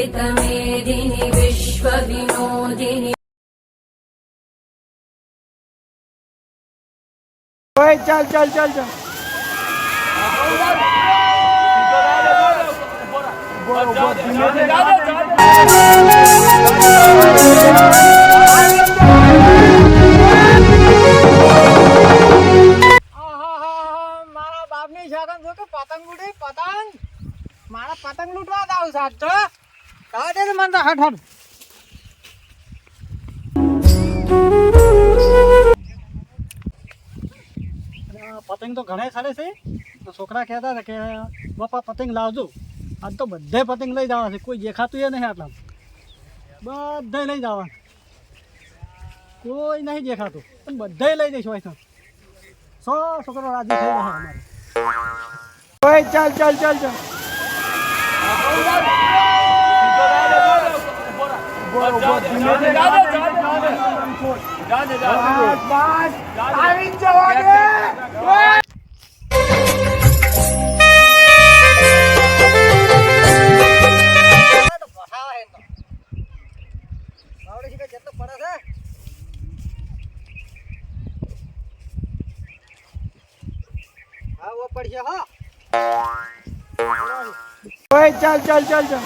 वेदमेदिनि विश्वविनोदिनि ઓય ચાલ ચાલ ચાલ ચાલ ઉભો, ઉભો, ધીમે ધીમે. આહાહા, મારા બાપની શાકન જો કે પતંગ ઉડી પતંગ મારા પતંગ લૂંટવા જ આવું સાહેબ તો મને પતંગ તો ઘણા સારે છે. તો છોકરા કહેતા હતા કે પપ્પા પતંગ લાવજો. આજ તો બધે પતંગ લઈ જવા છે. કોઈ દેખાતું એ નહીં આટલા બધે લઈ જવા કોઈ નહીં દેખાતું. પણ બધે લઈ જઈશું અહીં સો છોકરો રાજી થઈ ગયા અમારે. ચાલ ચાલ ચાલ ચાલ ઊભો, ઊભો, ધીમે ધીમે. બસ, બસ. આવી જવા ચાલ ચાલ ચાલ ચાલ.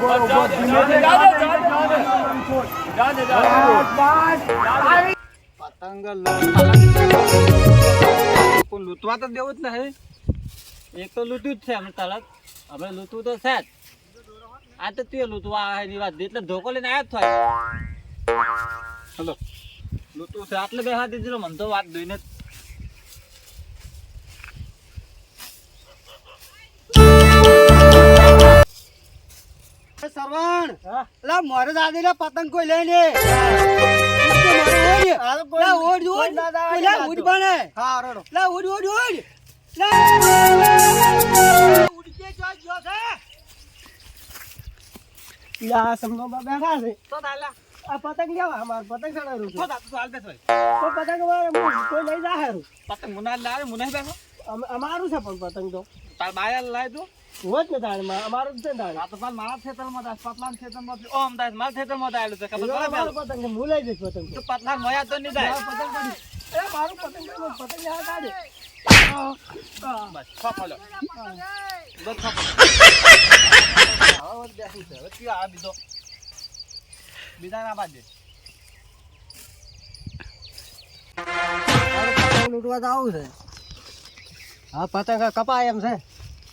ઊભો, ઊભો, ધીમે ધીમે. બસ, બસ. આવી પતંગ લૂંટવા. તો દેવું જ નહીં. એક તો લૂંટ્યું જ છે અમે તરત હવે લૂંટવું તો છે જ. આ તો તું લૂંટવા આવે એની વાત. એટલે ધોકો લઈને આવ્યા જ થાય હલો. લૂંટવું છે. આટલે બે હાથ દીધેલો. મને તો વાત જોઈને સરવણ? લા મોરે દાદી ને પતંગ કોઈ લઈ લે લા ઓડ ઓડ લા ઉડ બને. હા રડો. લા ઉડ ઉડ ઉડ લા ઉડ કે જો જો છે યા સમનો બેઠા છે. તો તાલા આ પતંગ લેવા અમાર પતંગ ચડાવ્યું તો તાતું તો હાલ બેસ ભાઈ તો પતંગ અમારે કોઈ લઈ જાય પતંગ મુના લાવે મુના બેસો અમ- અમારું છે પણ પતંગ તો. તાર બાયલ લાય તું. હોત ને તાણ અમારું જ છે તાણ આ તો પાલ મારા ખેતરમાં દાસ પતલાન ખેતરમાં ઓમ દાસ મારા ખેતરમાં આવેલું છે ખબર પડે પતંગ હું લઈ જઈશ પતંગ તો. પતલાન મયા તો નહીં જાય. પતંગ પડી. એ મારું પતંગ પતંગ આ કાઢે. બસ સફળ બસ સફળ હવે બેસી છે. હવે આ બીજો? બીજા. ના પતંગ લૂંટવા તો આવું છે. હા પતંગ કપાય એમ છે.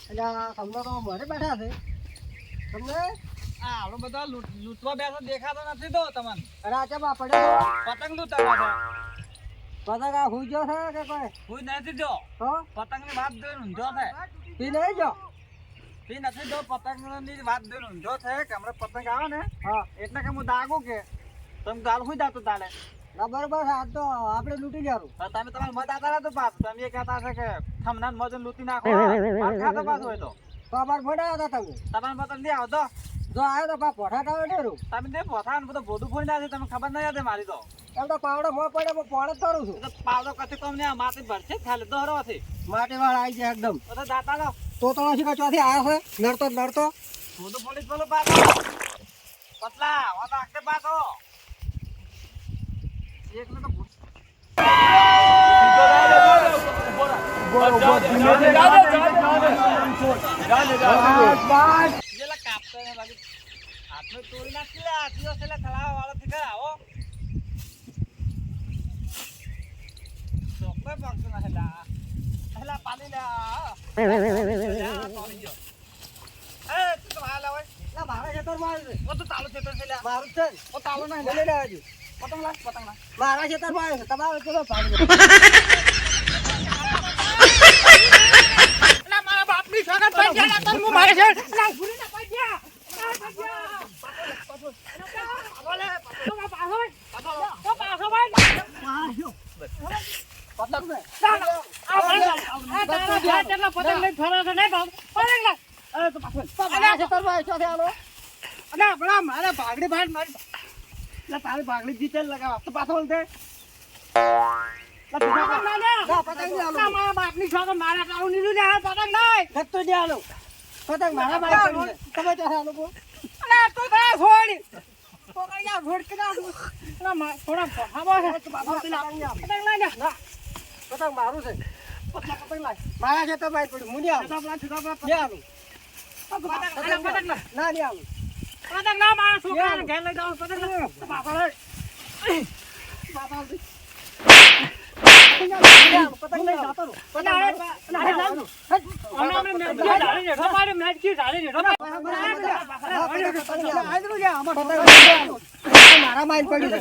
એટલે તમને તો ઘરે બેઠા છે. તમને? આ બધા લૂંટવા બેસો દેખાતો નથી તો તમને. આ પડ્યો તો? પતંગ હતા પતંગ આ હુઈ ગયો છે કે કોઈ? કોઈ નથી જો. તો પતંગની વાત જોઈને ઊંધો છે. પી નહીં ગયો એ નથી જો પતંગની વાત જોઈને ઊંધો છે કે હમણાં પતંગ આવે ને હા. એટલે કે હું દાગું કે તમે ગાલ હુઈ જાતું તાલે. બરોબર આ તો આપણે લૂંટી જવાનું તમે તમારે મત આતા તો પાસ. તમે કહેતા છે કે થમનાન મજન લૂંટી નાખો. ખાતો પાસ હોય તો. ખબર ફોડા હતા તમે. તમારા મત નહીં આવતો? જો આવ્યો તો પા પોઠા ટાવે ડેરું તમે તે પોથા બધો બધું ફોડી નાખે તમે ખબર નહીં હતી મારી તો. એમ તો પાવડો મોં પડે હું પોણે જ કરું છું. તો પાવડો કથી કમ નહીં માથે ભરશે ખાલી દોહરવાથી માટી વાળ આવી જાય એકદમ. તો દાતા લો. તો તો આવ્યો છે નડતો નડતો. બોધું ફોડી પેલો પાછો. પતલા વાતો આખે પાછો. મારા છે તાળું ને. લેવા. પતંગ લાગ, પતંગ ચલો ભાગ મારા ગયા તને ગયા. પતંગ ને. ના. ભાઈ લા. આ તારા ભાઈ જેટલા પતંગ લઈને ફરે છે, નહીં ભાવ. પતંગ લાગ. અરે, તો પાછો. મારા છે ભલા, મારે ભાગડી ભાઈ મારી. અલા, તારી ભાગડી જીતે લગાવ. તો પાછો બોલ દે. ના, પતંગ નહીં આલું. મારા બાપની છોકરા મારા કાળું નીલું ને આ પતંગ નહીં ખર્ચો નહીં આલું. પતંગ મારા છે. તમે ત્યાં આલો બો. અલે તું તો છોડ યાર છોડ કે ના થોડા પહાબો છે પતંગ લઈ જા પતંગ મારું છે પતંગ લાય. પડ્યું. પતંગ પતંગ ના ના, નહીં આલું. પતંગ ના મારા છોકરાને ઘેર લઈ જાવ પતંગ બાપા રેઠો મારે છે, આમાં પતંગ નહીં આલું. પતંગ મારા બાઈ પડ્યું છે.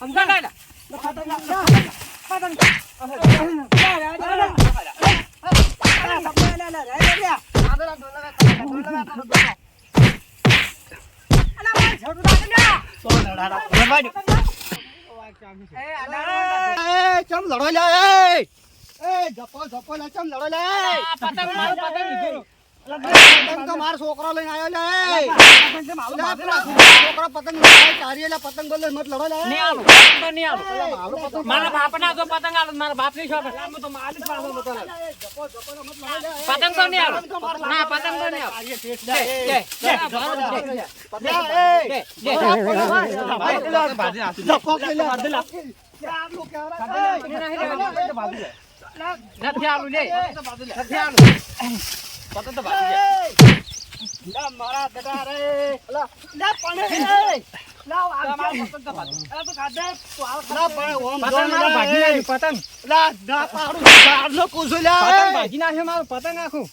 સમજા કાઢ પતંગ ના. એ, ચમ લડો લે જપો જપો લે ચમ લડો લે પતંગ પતંગ મારો છોકરો લઈને આવ્યો છોકરો પતંગ લે પતંગ બોલે મત લડો નહીં આલું પતંગ તો મારા પતંગ આલું મારા શોખ મત લડો લે પતંગ તો નહીં આલું ના પતંગ તો નહીં આલું ચારીએ ટેસ્ટ લે દે, એ. પતંગ દે. જપો કે લે કહેવાય. એ. નથી આલું લે નથી આલું લા મારા બેટા રે લા લા પણ એ લા આવ પણ ઓમ પતંગ મારું ભાજી નાખ્યું, પતંગ લા ના પાડું ચારનો કુસુ લા પતંગ ભાજી નાખ્યું મારું પતંગ આખું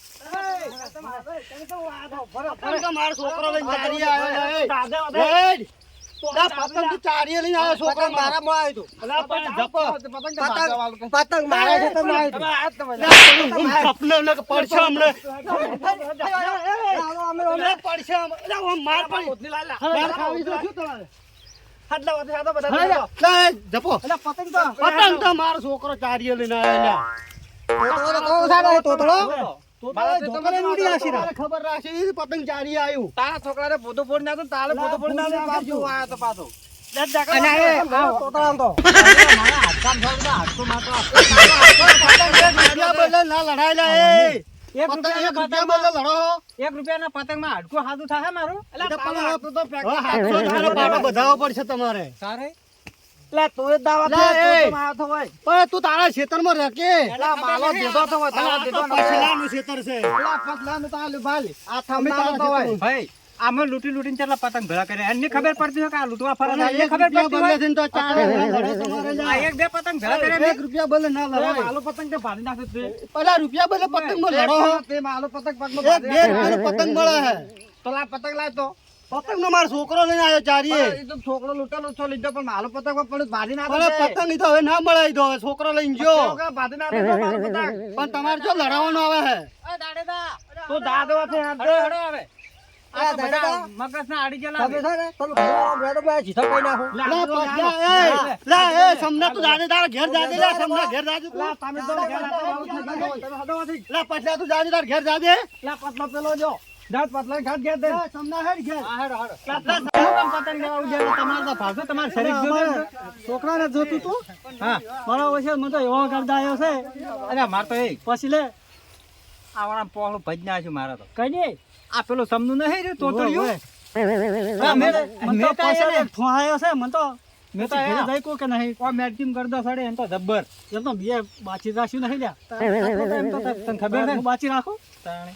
મારો છોકરો લઈને ચારી આવ્યો લે. લા પતંગ ચારીએ લઈને આવ્યો છોકરો મારા માં આવ્યો પતંગ પતંગ મારા છે તમે આવ્યો પડશે હમણે પડશે માર પડી તો મારો છોકરો ચારીએ લઈને આવ્યો ખબર રાખશે પતંગ ચારી આવ્યું તારા છોકરાને પોતો ફોડી નાખો તારે પોતો ફોડી નાખો પાછું આયો તો પાછો રૂપિયા ના લડાય લે એ. એક પતંગ રૂપિયા બદલે લડો એક રૂપિયાના પતંગમાં હાડકું હાથું થાય મારું બધાવો પડશે તમારે લા, એ. પણ તું તારા ખેતરમાં રહે કે દેતો તો પછીલાનું ખેતર છે અમે તારા ખેતરમાં. ભાઈ આમાં લૂટી લૂટીને કેટલા પતંગ ભરા કરે એને ખબર પડતી હોય કે આ લૂટવા ફરે? એક ખબર પડતી હોય તો ચાર લડે લે. આ એક બે પતંગ ભરા કરે એક રૂપિયા બોલે ના લડાય. માલો પતંગ તો ભાડી નાખે છે. પેલા રૂપિયા બદલે પતંગમાં લડો હો. એક બે રૂપિયાનો પતંગ મળે હે પતંગ લાવતો પતંગ નો મારો છોકરો લઈને આવ્યો ચારીએ. એ છોકરો લૂંટેલો છો લીધો પણ મારો પતંગ પણ ભાજી ના પતંગ નહીં તો હવે ના મળે ઈ તો હવે છોકરો લઈને ગયો. ભાજી ના પણ તમારે જો લડાવવાનો આવે હે. તું દાદો બધા આવો ઘેર જાજે લા, પતલો પેલો જો. જાત પતલા ઘાટ ઘેર દે. લા સમના હેડ ઘેર. હા, હેડો, હેડો. લા, લા, તમે કેમ પતંગ લેવા ઉજે હતા? તો ભાગો, તમાર શરીર જો? છોકરાને જોતું તું? હા. મારા છે મને તો એવો કરતા આવ્યો છે. અરે મારે તો એ. પછી લે. આવડા પોહળું ભજ છે મારા તો. કઈ આ પેલું સમનું તોતળિયું હા, મેં તો મેં તો પછી એને- ફોહાયો છે મને તો મેં તો ઘેર જઈ કો કે નહીં? કો મેડકીમ કરતો સડે એમ તો જબ્બર. એમ તો બે બાચી રાખ્યું નહીં લ્યા. એમ તો તને તને ખબર છે? બાચી રાખું? તાણે.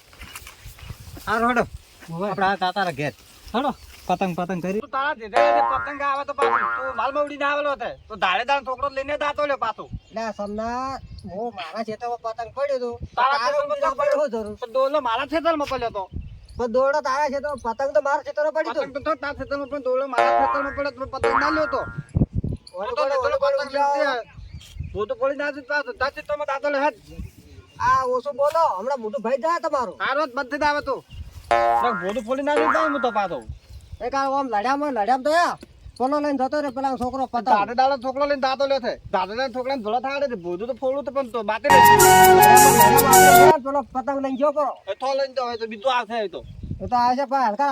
હારું હડો આપણે આ તાતારા ઘેર. હડો પતંગ પતંગ કરી. તું તારા જેઠે પતંગ આવે તો પાછું તું માલ મવડી ના આવેલો હતો તો દાડે દાડ છોકરો લઈને દાતો લે પાછો તારા ખેતરમાં પતંગ પડ્યો પણ દોલો મારા ખેતરમાં પડ્યો તો. પતંગ તો તારા ખેતરમાં પણ દોડો મારા ખેતરમાં પડ્યો તો પતંગ ના લ્યો તો. ઓલો તો લીધેલો પતંગ લીધી હે. હું તો પડી ના જતો પાછો. તાર ખેતરમાં દાતો લે જાય હારો જ બંધ થઈ આવે તો. ભોતું ફોડી તો પાછો. છે. દાડે દાડે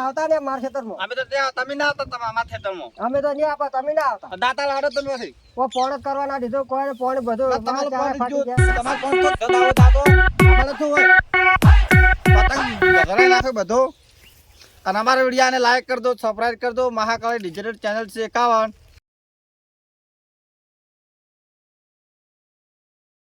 આવતા ને માર ખેતરમાં. અમે તો ત્યાં તમે આવતા તમારા માથે ખેતરમાં. અમે તો નહીં આપા તમે ના આવતા. દાતા લાડો નથી કો પોણ કરવાના દીધો કોઈ પોણ તમારે પતંગ ગજરાઈ નાખે બધો. અને અમારા વિડીયાને લાઈક કરી દો સબસ્ક્રાઈબ કરી દો. મહાકાળી ડિજિટલ ચેનલ છે એકાવન.